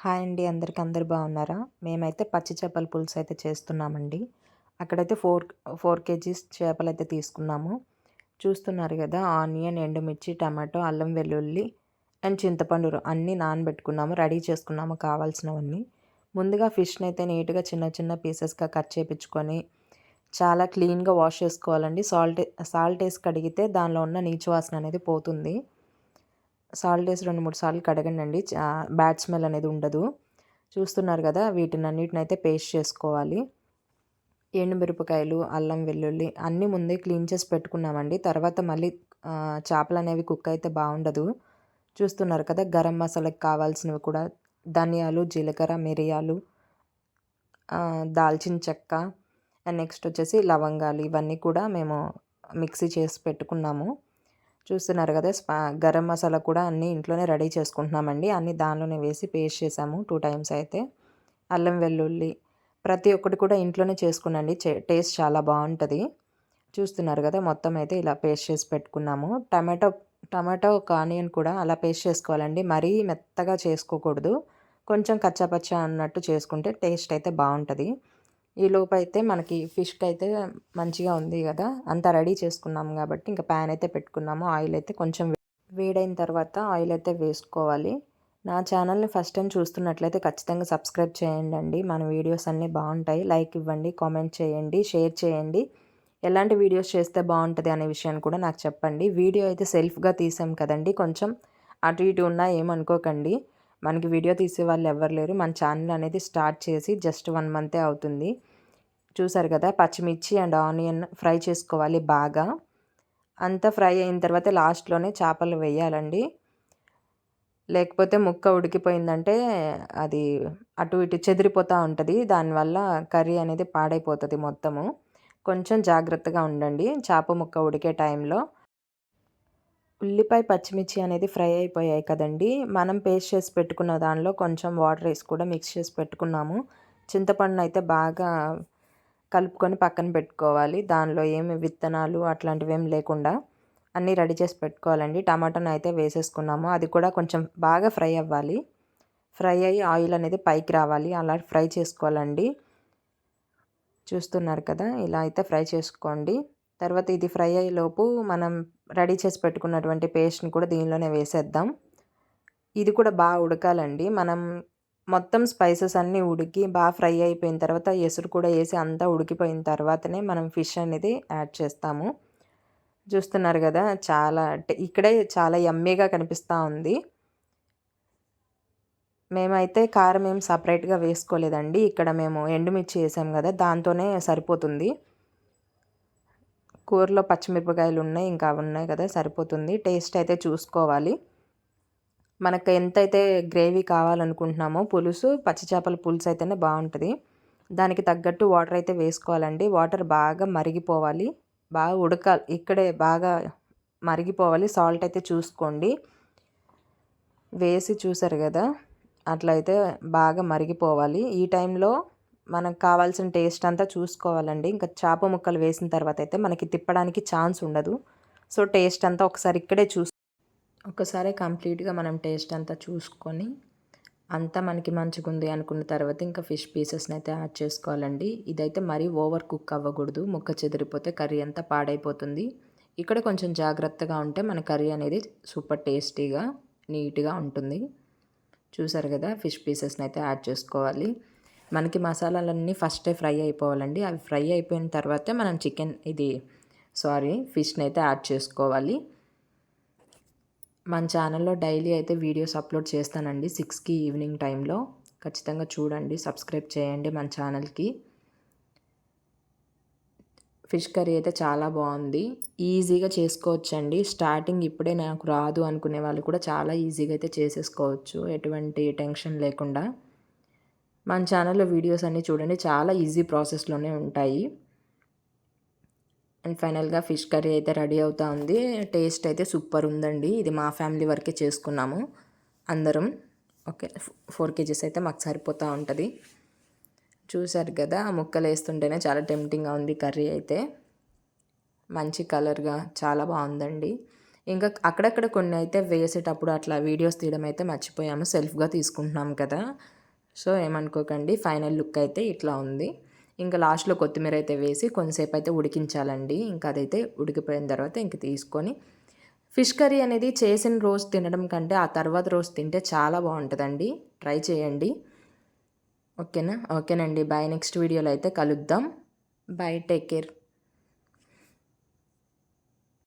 Hi అండి. అందరికి అందరు బాగున్నారా? మేమైతే పచ్చి చేపల పులుసు అయితే చేస్తున్నామండి. అక్కడైతే ఫోర్ ఫోర్ కేజీస్ చేపలు అయితే తీసుకున్నాము. చూస్తున్నారు కదా ఆనియన్ ఎండుమిర్చి టమాటో అల్లం వెల్లుల్లి అండ్ చింతపండు అన్నీ నానబెట్టుకున్నాము. రెడీ చేసుకున్నాము కావాల్సినవన్నీ. ముందుగా ఫిష్ని అయితే నీట్గా చిన్న చిన్న పీసెస్గా కట్ చేయించుకొని చాలా క్లీన్గా వాష్ చేసుకోవాలండి. సాల్ట్ సాల్ట్ వేసి కడిగితే దానిలో ఉన్న నీచు వాసన అనేది పోతుంది. సాల్ట్ వేసి రెండు మూడు సార్లు కడగండి బ్యాడ్ స్మెల్ అనేది ఉండదు. చూస్తున్నారు కదా వీటిని అన్నిటిని అయితే పేస్ట్ చేసుకోవాలి. ఎండుమిరపకాయలు అల్లం వెల్లుల్లి అన్నీ ముందే క్లీన్ చేసి పెట్టుకున్నామండి. తర్వాత మళ్ళీ చేపలు అనేవి కుక్ అయితే బాగుండదు. చూస్తున్నారు కదా గరం మసాలాకి కావాల్సినవి కూడా ధనియాలు జీలకర్ర మిరియాలు దాల్చిన చెక్క అండ్ నెక్స్ట్ వచ్చేసి లవంగాలు ఇవన్నీ కూడా మేము మిక్సీ చేసి పెట్టుకున్నాము. చూస్తున్నారు కదా స్పా గరం మసాలా కూడా అన్నీ ఇంట్లోనే రెడీ చేసుకుంటున్నామండి. అన్నీ దానిలోనే వేసి పేస్ట్ చేసాము టూ టైమ్స్ అయితే. అల్లం వెల్లుల్లి ప్రతి ఒక్కటి కూడా ఇంట్లోనే చేసుకునండి టేస్ట్ చాలా బాగుంటుంది. చూస్తున్నారు కదా మొత్తం అయితే ఇలా పేస్ట్ చేసి పెట్టుకున్నాము. టమాటో టమాటో ఒక ఆనియన్ కూడా అలా పేస్ట్ చేసుకోవాలండి. మరీ మెత్తగా చేసుకోకూడదు. కొంచెం కచ్చాపచ్చా అన్నట్టు చేసుకుంటే టేస్ట్ అయితే బాగుంటుంది. ఈ అయితే మనకి ఫిష్కి అయితే మంచిగా ఉంది కదా. అంతా రెడీ చేసుకున్నాము కాబట్టి ఇంకా ప్యాన్ అయితే పెట్టుకున్నాము. ఆయిల్ అయితే కొంచెం వేడైన తర్వాత ఆయిల్ అయితే వేసుకోవాలి. నా ఛానల్ని ఫస్ట్ టైం చూస్తున్నట్లయితే ఖచ్చితంగా సబ్స్క్రైబ్ చేయండి మన వీడియోస్ అన్నీ బాగుంటాయి. లైక్ ఇవ్వండి కామెంట్ చేయండి షేర్ చేయండి. ఎలాంటి వీడియోస్ చేస్తే బాగుంటుంది అనే విషయాన్ని కూడా నాకు చెప్పండి. వీడియో అయితే సెల్ఫ్గా తీసాం కదండి. కొంచెం అటు ఇటు ఉన్నా ఏమనుకోకండి. మనకి వీడియో తీసే వాళ్ళు ఎవరు లేరు. మన ఛానల్ అనేది స్టార్ట్ చేసి జస్ట్ వన్ మంతే అవుతుంది. చూసారు కదా పచ్చిమిర్చి అండ్ ఆనియన్ ఫ్రై చేసుకోవాలి బాగా. అంతా ఫ్రై అయిన తర్వాత లాస్ట్లోనే చేపలు వేయాలండి. లేకపోతే ముక్క ఉడికిపోయిందంటే అది అటు ఇటు చెదిరిపోతూ ఉంటుంది. దానివల్ల కర్రీ అనేది పాడైపోతుంది మొత్తము. కొంచెం జాగ్రత్తగా ఉండండి. చేప ముక్క ఉడికే టైంలో ఉల్లిపాయ పచ్చిమిర్చి అనేది ఫ్రై అయిపోయాయి కదండి. మనం పేస్ట్ చేసి పెట్టుకున్న దానిలో కొంచెం వాటర్ వేసి కూడా మిక్స్ చేసి పెట్టుకున్నాము. చింతపండును అయితే బాగా కలుపుకొని పక్కన పెట్టుకోవాలి. దానిలో ఏమి విత్తనాలు అట్లాంటివి ఏం లేకుండా అన్నీ రెడీ చేసి పెట్టుకోవాలండి. టమాటాను అయితే వేసేసుకున్నాము. అది కూడా కొంచెం బాగా ఫ్రై అవ్వాలి. ఫ్రై అయ్యి ఆయిల్ అనేది పైకి రావాలి. అలా ఫ్రై చేసుకోవాలండి. చూస్తున్నారు కదా ఇలా అయితే ఫ్రై చేసుకోండి. తర్వాత ఇది ఫ్రై అయ్యేలోపు మనం రెడీ చేసి పెట్టుకున్నటువంటి పేస్ట్ని కూడా దీనిలోనే వేసేద్దాం. ఇది కూడా బాగా ఉడకాలండి. మనం మొత్తం స్పైసెస్ అన్నీ ఉడికి బాగా ఫ్రై అయిపోయిన తర్వాత ఎసురు కూడా వేసి అంతా ఉడికిపోయిన తర్వాతనే మనం ఫిష్ అనేది యాడ్ చేస్తాము. చూస్తున్నారు కదా చాలా ఇక్కడే చాలా యమ్మీగా కనిపిస్తూ ఉంది. మేమైతే కారం ఏం సపరేట్గా వేసుకోలేదండి. ఇక్కడ మేము ఎండుమిర్చి వేసాం కదా దాంతోనే సరిపోతుంది. కూరలో పచ్చిమిరపకాయలు ఉన్నాయి ఇంకా ఉన్నాయి కదా సరిపోతుంది. టేస్ట్ అయితే చూసుకోవాలి. మనకు ఎంతైతే గ్రేవీ కావాలనుకుంటున్నామో పులుసు పచ్చి చేపల పులుసు అయితేనే బాగుంటుంది. దానికి తగ్గట్టు వాటర్ అయితే వేసుకోవాలండి. వాటర్ బాగా మరిగిపోవాలి. బాగా ఉడకాలి. ఇక్కడే బాగా మరిగిపోవాలి. సాల్ట్ అయితే చూసుకోండి. వేసి చూసారు కదా అట్లయితే బాగా మరిగిపోవాలి. ఈ టైంలో మనకు కావాల్సిన టేస్ట్ అంతా చూసుకోవాలండి. ఇంకా చేప ముక్కలు వేసిన తర్వాత అయితే మనకి తిప్పడానికి ఛాన్స్ ఉండదు. సో టేస్ట్ అంతా ఒకసారి ఇక్కడే చూస్ ఒకసారి కంప్లీట్గా మనం టేస్ట్ అంతా చూసుకొని అంతా మనకి మంచిగా ఉంది అనుకున్న తర్వాత ఇంకా ఫిష్ పీసెస్ని అయితే యాడ్ చేసుకోవాలండి. ఇదైతే మరీ ఓవర్ కుక్ అవ్వకూడదు. ముక్క చెదిరిపోతే కర్రీ అంతా పాడైపోతుంది. ఇక్కడ కొంచెం జాగ్రత్తగా ఉంటే మన కర్రీ అనేది సూపర్ టేస్టీగా నీట్గా ఉంటుంది. చూసారు కదా ఫిష్ పీసెస్ని అయితే యాడ్ చేసుకోవాలి. మనకి మసాలాలన్నీ ఫస్టే ఫ్రై అయిపోవాలండి. అవి ఫ్రై అయిపోయిన తర్వాతే మనం చికెన్ ఇది సారీ ఫిష్ని అయితే యాడ్ చేసుకోవాలి. మన ఛానల్లో డైలీ అయితే వీడియోస్ అప్లోడ్ చేస్తానండి సిక్స్కి ఈవినింగ్ టైంలో. ఖచ్చితంగా చూడండి సబ్స్క్రైబ్ చేయండి మన ఛానల్కి. ఫిష్ కర్రీ అయితే చాలా బాగుంది. ఈజీగా చేసుకోవచ్చండి. స్టార్టింగ్ ఇప్పుడే నాకు రాదు అనుకునే వాళ్ళు కూడా చాలా ఈజీగా అయితే చేసేసుకోవచ్చు. ఎటువంటి టెన్షన్ లేకుండా. మన ఛానల్లో వీడియోస్ అన్నీ చూడండి. చాలా ఈజీ ప్రాసెస్లోనే ఉంటాయి. అండ్ ఫైనల్గా ఫిష్ కర్రీ అయితే రెడీ అవుతా ఉంది. టేస్ట్ అయితే సూపర్ ఉందండి. ఇది మా ఫ్యామిలీ వరకే చేసుకున్నాము. అందరం. ఓకే ఫోర్ కేజీస్ అయితే మాకు సరిపోతూ ఉంటుంది. చూశారు కదా ఆ ముక్కలు వేస్తుంటేనే చాలా టెంప్టింగ్గా ఉంది కర్రీ అయితే. మంచి కలర్గా చాలా బాగుందండి. ఇంకా అక్కడక్కడ కొన్ని అయితే వేసేటప్పుడు అట్లా వీడియోస్ తీయడం అయితే మర్చిపోయాము. సెల్ఫ్గా తీసుకుంటున్నాం కదా. సో ఏమనుకోకండి ఫైనల్ లుక్ అయితే ఇట్లా ఉంది. ఇంకా లాస్ట్లో కొత్తిమీర అయితే వేసి కొంతసేపు అయితే ఉడికించాలండి. ఇంకా అదైతే ఉడికిపోయిన తర్వాత ఇంక తీసుకొని ఫిష్ కర్రీ అనేది చేసిన రోజు తినడం కంటే ఆ తర్వాత రోజు తింటే చాలా బాగుంటుందండి. ట్రై చేయండి. ఓకేనా? ఓకేనండి. బాయ్. నెక్స్ట్ వీడియోలో అయితే కలుద్దాం. బాయ్. Take care.